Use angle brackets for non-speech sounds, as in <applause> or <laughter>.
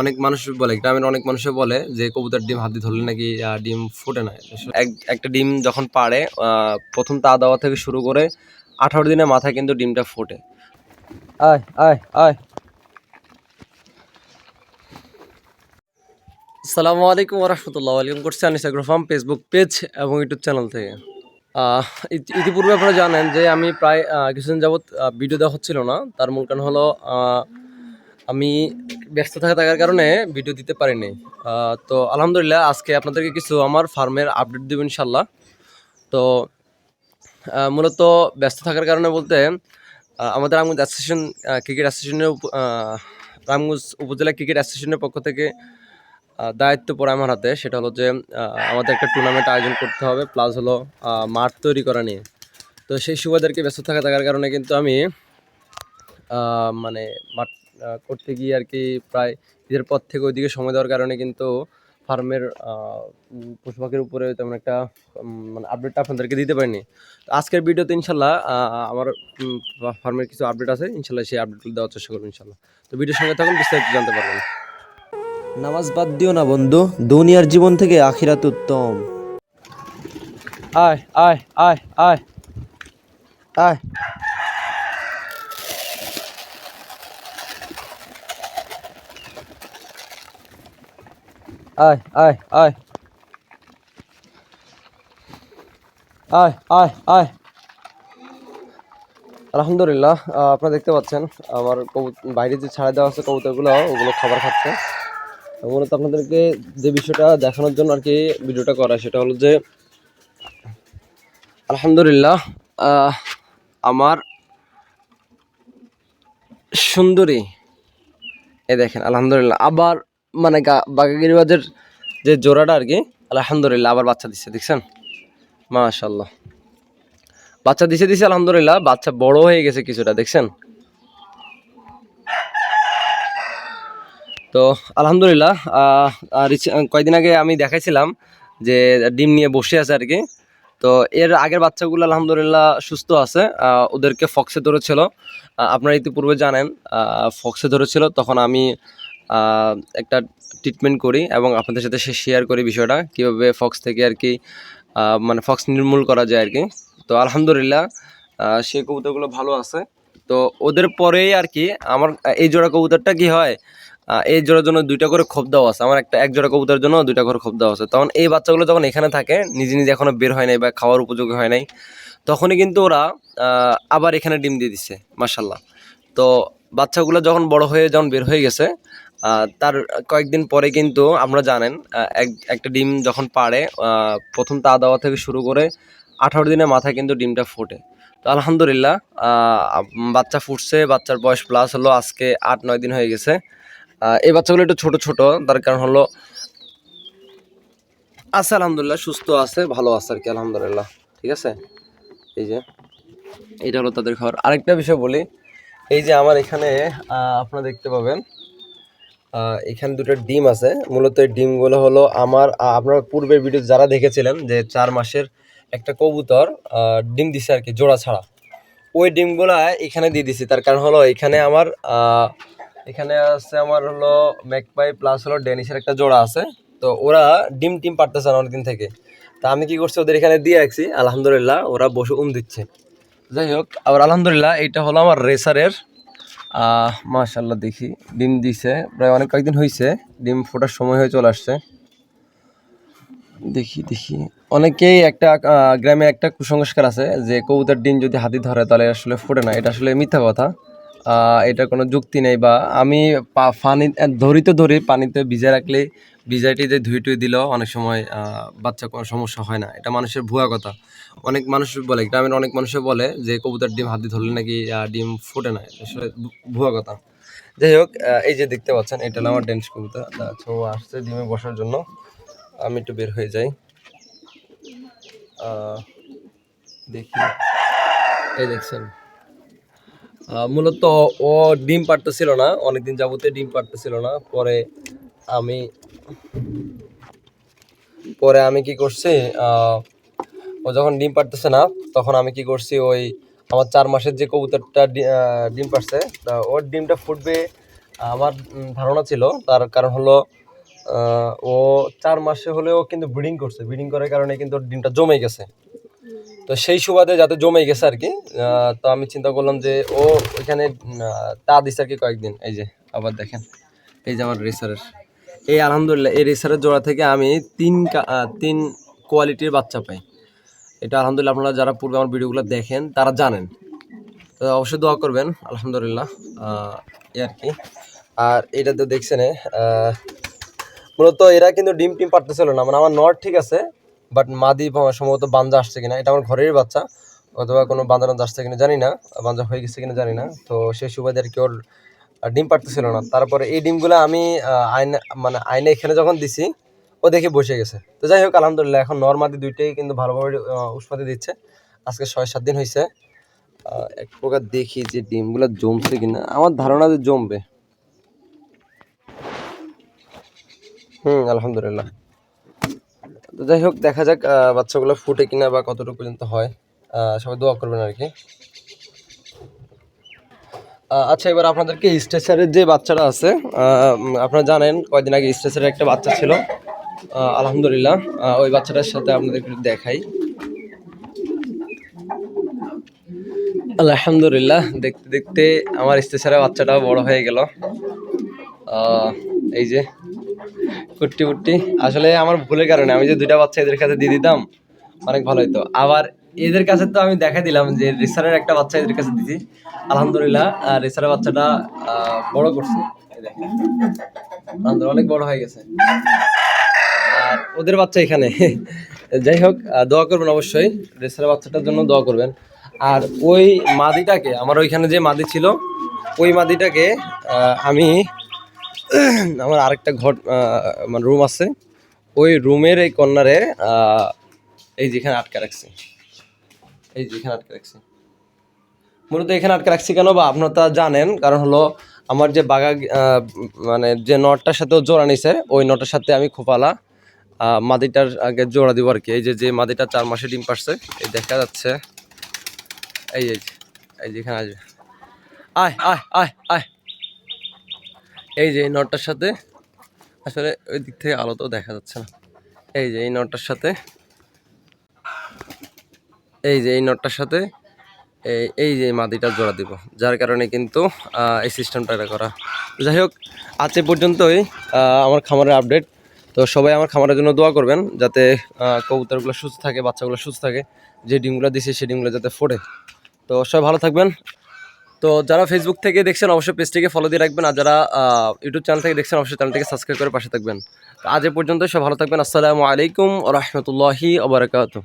অনেক মানুষ বলে, গ্রামের অনেক মানুষে বলে যে কবুতর ডিম হাত ধরলে নাকি ডিম ফুটে না। একটা ডিম যখন পারে প্রথম তা দেওয়া থেকে শুরু করে আঠারো দিনের মাথায় কিন্তু ডিমটা ফোটে। আয় আয় আয়। আসসালামু আলাইকুম রহমতুল্লাহ ওয়েলকাম করছি আনিস ফার্ম ফেসবুক পেজ এবং ইউটিউব চ্যানেল থেকে। ইতিপূর্বে আপনারা জানেন যে আমি প্রায় কিছুদিন যাবৎ ভিডিও দেওয়া হচ্ছিল না। তার মূল কারণ হলো আমি ব্যস্ত থাকা থাকার কারণে ভিডিও দিতে পারিনি। তো আলহামদুলিল্লাহ আজকে আপনাদেরকে কিছু আমার ফার্মের আপডেট দেবো ইনশাল্লাহ তো মূলত ব্যস্ত থাকার কারণে বলতে আমাদের রামগঞ্জ অ্যাসোসিয়েশন ক্রিকেট অ্যাসোসিয়েশনের রামগঞ্জ উপজেলা ক্রিকেট অ্যাসোসিয়েশনের পক্ষ থেকে দায়িত্ব পড়ে আমার হাতে। সেটা হলো যে আমাদের একটা টুর্নামেন্ট আয়োজন করতে হবে প্লাস হলো মাঠ তৈরি করা নিয়ে। তো সেই সুবাদেরকে ব্যস্ত থাকা থাকার কারণে কিন্তু আমি মানে মাঠ করতে গিয়ে আর কি প্রায় ঈদের পর থেকে ওইদিকে সময় দেওয়ার কারণে কিন্তু ফার্মের পশু পাখির উপরে তেমন একটা মানে আপডেটটা আপনাদেরকে দিতে পারিনি। তো আজকের ভিডিওতে ইনশাল্লাহ আমার ফার্মের কিছু আপডেট আছে ইনশাল্লাহ সেই আপডেটগুলো দেওয়ার চেষ্টা করব ইনশাল্লাহ। তো ভিডিওর সঙ্গে থাকুন বিস্তারিত জানতে পারবেন। নামাজ বাদ দিও না বন্ধু দুনিয়ার জীবন থেকে আখিরাত উত্তম। আয় আয় আয় আয়। আয়। আয় আয় আয়। আয় আয় আয়। আলহামদুলিল্লাহ আপনারা দেখতে পাচ্ছেন, আমার বাইরে যে ছাড়া দেওয়া আছে কবুতরগুলো, ওগুলো খাবার খাচ্ছে। মূলত আপনাদেরকে যে বিষয়টা দেখানোর জন্য আর কি ভিডিওটা করা সেটা হলো যে, আলহামদুলিল্লাহ আমার সুন্দরী, এ দেখেন, আলহামদুলিল্লাহ, আবার মানে বাগাগিরিবাজের যে জোড়াটা আর কি, আলহামদুলিল্লাহ আবার বাচ্চা দিচ্ছে দেখছেন? মাশাল্লাহ বাচ্চা দিছে দিছে, আলহামদুলিল্লাহ। বাচ্চা বড় হয়ে গেছে কিছুটা, দেখছেন? তো, আলহামদুলিল্লাহ কয়েকদিন আগে আমি দেখাইছিলাম যে ডিম নিয়ে বসে আছে আর কি। তো, এর আগের বাচ্চাগুলো আলহামদুলিল্লাহ সুস্থ আছে ওদেরকে ফক্সে ধরেছিল। আপনারা ইতিপূর্বে জানেন ফক্সে ধরেছিল, তখন আমি একটা ট্রিটমেন্ট করি এবং আপনাদের সাথে সে শেয়ার করি বিষয়টা, কীভাবে ফক্স থেকে আর কি মানে ফক্স নির্মূল করা যায় আর কি। তো আলহামদুলিল্লাহ সেই কবুতরগুলো ভালো আছে। তো ওদের পরেই আর কি, আমার এই জোড়া কবুতরটা কি হয় এই জোড়ার জন্য দুইটা করে খোপ দেওয়া আছে। আমার একটা এক জোড়া কবুতরের জন্য দুইটা করে খোপ দেওয়া আছে। তখন এই বাচ্চাগুলো যখন এখানে থাকে, নিজে নিজে এখনও বের হয় নাই বা খাওয়ার উপযোগী হয় নাই, তখনই কিন্তু ওরা আবার এখানে ডিম দিয়ে দিচ্ছে মাসাল্লাহ তো বাচ্চাগুলো যখন বড় হয়ে যখন বের হয়ে গেছে তার কয়েকদিন পরে কিন্তু আমরা জানেন এক একটা ডিম যখন পাড়ে প্রথম তা দেওয়া থেকে শুরু করে আঠারো দিনের মাথায় কিন্তু ডিমটা ফোটে। তো আলহামদুলিল্লাহ বাচ্চা ফুটছে, বাচ্চার বয়স প্লাস হলো আজকে আট, নয় দিন হয়ে গেছে। এই বাচ্চাগুলো একটু ছোট ছোট, তার কারণ হলো আছে আলহামদুলিল্লাহ, সুস্থ আছে, ভালো আছে আর কি, আলহামদুলিল্লাহ। ঠিক আছে? এই যে, এটা হলো তাদের ঘর। আরেকটা বিষয় বলি, এই যে আমার এখানে আপনারা দেখতে পাবেন এখানে দুটো ডিম আছে। মূলত এই ডিমগুলো হলো আমার আপনার পূর্বের ভিডিও যারা দেখেছিলেন যে চার মাসের একটা কবুতর ডিম দিছে আর কি, জোড়া ছাড়া। ওই ডিমগুলো এখানে দিয়ে দিছি। তার কারণ হলো এখানে আমার এখানে আছে আমার হলো ম্যাকপাই প্লাস হলো ডেনিসের একটা জোড়া আছে। তো ওরা ডিম টিম পারতেছে না অনেকদিন থেকে। তা আমি কি করছি, ওদের এখানে দিয়ে রাখছি। আলহামদুলিল্লাহ, ওরা বসে উম দিচ্ছে। যাই হোক, আবার আলহামদুলিল্লাহ, এইটা হলো আমার রেসারের মাশাল্লাহ দেখি। ডিম দিছে, প্রায় অনেক কয়েকদিন হয়েছে ডিম ফোটার সময় হয়ে চলে আসছে। দেখি দেখি। অনেকেই একটা গ্রামে একটা কুসংস্কার আছে যে কবুতার ডিম যদি হাতি ধরে তাহলে আসলে ফোটে না, এটা আসলে মিথ্যা কথা। এটার কোনো যুক্তি নেই বা আমি পানি ধরি তো ধরি, পানিতে ভিজে রাখলে ভিজাইটি যে ধুই টুই দিলেও অনেক সময় বাচ্চা কোনো সমস্যা হয় না। এটা মানুষের ভুয়া কথা। অনেক মানুষ বলে, গ্রামের অনেক মানুষে বলে যে কবুতর ডিম হাতি ধরলে নাকি ডিম ফোটে না। আসলে ভুয়া কথা। যাই হোক এই যে দেখতে পাচ্ছেন, এটা আমার ডেন্স কবুতর। আচ্ছা ও আসছে ডিমে বসার জন্য। আমি একটু বের হয়ে যাই। দেখি। এই দেখছেন মূলত ও ডিম পারতেছিল না, অনেকদিন যাবতে ডিম পারতেছিল না, পরে আমি পরে আমি কি করছি ও যখন ডিম পারতেছে না, তখন আমি কি করছি, ওই আমার চার মাসের যে কবুতরটা ডিম পারছে তা ওর ডিমটা ফুটবে আমার ধারণা ছিল, তার কারণ হলো ও চার মাসে হলেও কিন্তু ব্রিডিং করছে, ব্রিডিং করার কারণে কিন্তু ওর ডিমটা জমে গেছে। তো সেই সুবাদে যাতে জমে গেছে আর কি তো আমি চিন্তা করলাম যে ও ওইখানে তা দিছে আর কি কয়েকদিন। এই যে, আবার দেখেন, এই যে আমার রেসারের। এই আলহামদুলিল্লাহ, এই রেসারের জোড়া থেকে আমি তিন তিন কোয়ালিটির বাচ্চা পাই। এটা আলহামদুলিল্লাহ আপনারা যারা পূর্বে আমার ভিডিওগুলো দেখেন, তারা জানেন। তো অবশ্যই দোয়া করবেন, আলহামদুলিল্লাহ এই আর কি। আর এটা তো দেখছেন মূলত এরা কিন্তু ডিম টিম পারতেছিল না মানে আমার নট ঠিক আছে বাট মাদি সম্ভবত বাঞ্জা আসছে কিনা এটা আমার ঘরেরই বাচ্চা অথবা কোনো বাঞ্জা টাঞ্জা আসছে কিনা জানি না বাঞ্জা হয়ে গেছে কিনা জানি না। তো সেই সুবাদে আর কি ওর ডিম পারতেছিল না। তারপরে এই ডিমগুলো আমি আয়না মানে আয়না এখানে যখন দিছি ও দেখে বসে গেছে। তো যাই হোক আলহামদুলিল্লাহ এখন নর্মাদি দুইটাই কিন্তু ভালোভাবে আহ, দিচ্ছে। আজকে ছয় সাত দিন হয়েছে এক প্রকার দেখি যে ডিমগুলো জমছে কিনা। আমার ধারণা যে জমবে। হুম আলহামদুলিল্লাহ। যাই হোক, দেখা যাক বাচ্চাগুলো ফুটে কিনা বা কতটুকু পর্যন্ত হয়। সবাই দোয়া করবেন আর কি। আচ্ছা এবার আপনাদেরকে স্ট্রেচারের যে বাচ্চাটা আছে আপনারা জানেন, কয়েকদিন আগে স্ট্রেচারের একটা বাচ্চা ছিল। আলহামদুলিল্লাহ ওই বাচ্চাটার সাথে আপনাদের একটু দেখাই। আলহামদুলিল্লাহ, দেখতে দেখতে আমার স্টেশনের বাচ্চাটা বড় হয়ে গেল। এই যে কুট্টি কুট্টি আসলে আমার ভুলের কারণে আমি যে দুইটা বাচ্চা এদের কাছে দিয়ে দিতাম, অনেক ভালো হতো আবার এদের কাছে তো আমি দেখা দিলাম যে রেসারের একটা বাচ্চা এদের কাছে দিছি। আলহামদুলিল্লাহ রেসারের বাচ্চাটা বড় করছে। অনেক বড় হয়ে গেছে। আর ওদের বাচ্চা এখানে। <laughs> যাই হোক দোয়া করবেন অবশ্যই। রেসারের বাচ্চাটার জন্য দোয়া করবেন। আর ওই মাদিটাকে, আমার ওইখানে যে মাদি ছিল, ওই মাদিটাকে আমি <clears throat> আমার আরেকটা ঘর মানে রুম আছে। ওই রুমের এই কর্নারে এই যেখানে আটকে রাখছি। এই যেখানে আটকে রাখছি। মূলত এখানে আটকে রাখছি কেন বা আপনারা তা জানেন, কারণ হলো আমার যে বাগা মানে যে নটটার সাথে জোড়া নিছে, ওই নটের সাথে আমি খোপালা মাদিটার আগে জোড়া দিব আর কি। এই যে যে মাদিটা চার মাসে ডিম পারছে এই দেখা যাচ্ছে। এই এই যেখানে আসবে। আয় আয় আয় আয়। এই যে এই নটটার সাথে, আসলে ওই দিক থেকে আলো তো দেখা যাচ্ছে না। এই যে এই নটটার সাথে, এই যে এই নটটার সাথে, এই এই যে মাদিটা জোড়া দিব, যার কারণে কিন্তু এই সিস্টেমটা এটা করা। যাই হোক, আজ পর্যন্তই আমার খামারের আপডেট তো সবাই আমার খামারের জন্য দোয়া করবেন, যাতে কবুতরগুলো সুস্থ থাকে, বাচ্চাগুলো সুস্থ থাকে, যে ডিমগুলো দিছে সেই ডিমগুলো যাতে ফোটে তো সবাই ভালো থাকবেন তো যারা ফেসবুক থেকে দেখছেন, অবশ্যই পেজটিকে ফলো দিয়ে রাখবেন। আর যারা ইউটিউব চ্যানেল থেকে দেখছেন, অবশ্যই চ্যানেলটিকে সাবস্ক্রাইব করে পাশে থাকবেন। আজ এ পর্যন্ত সব ভালো থাকবেন। আসসালামু আলাইকুম রহমতুল্লাহি ওবরাকাতু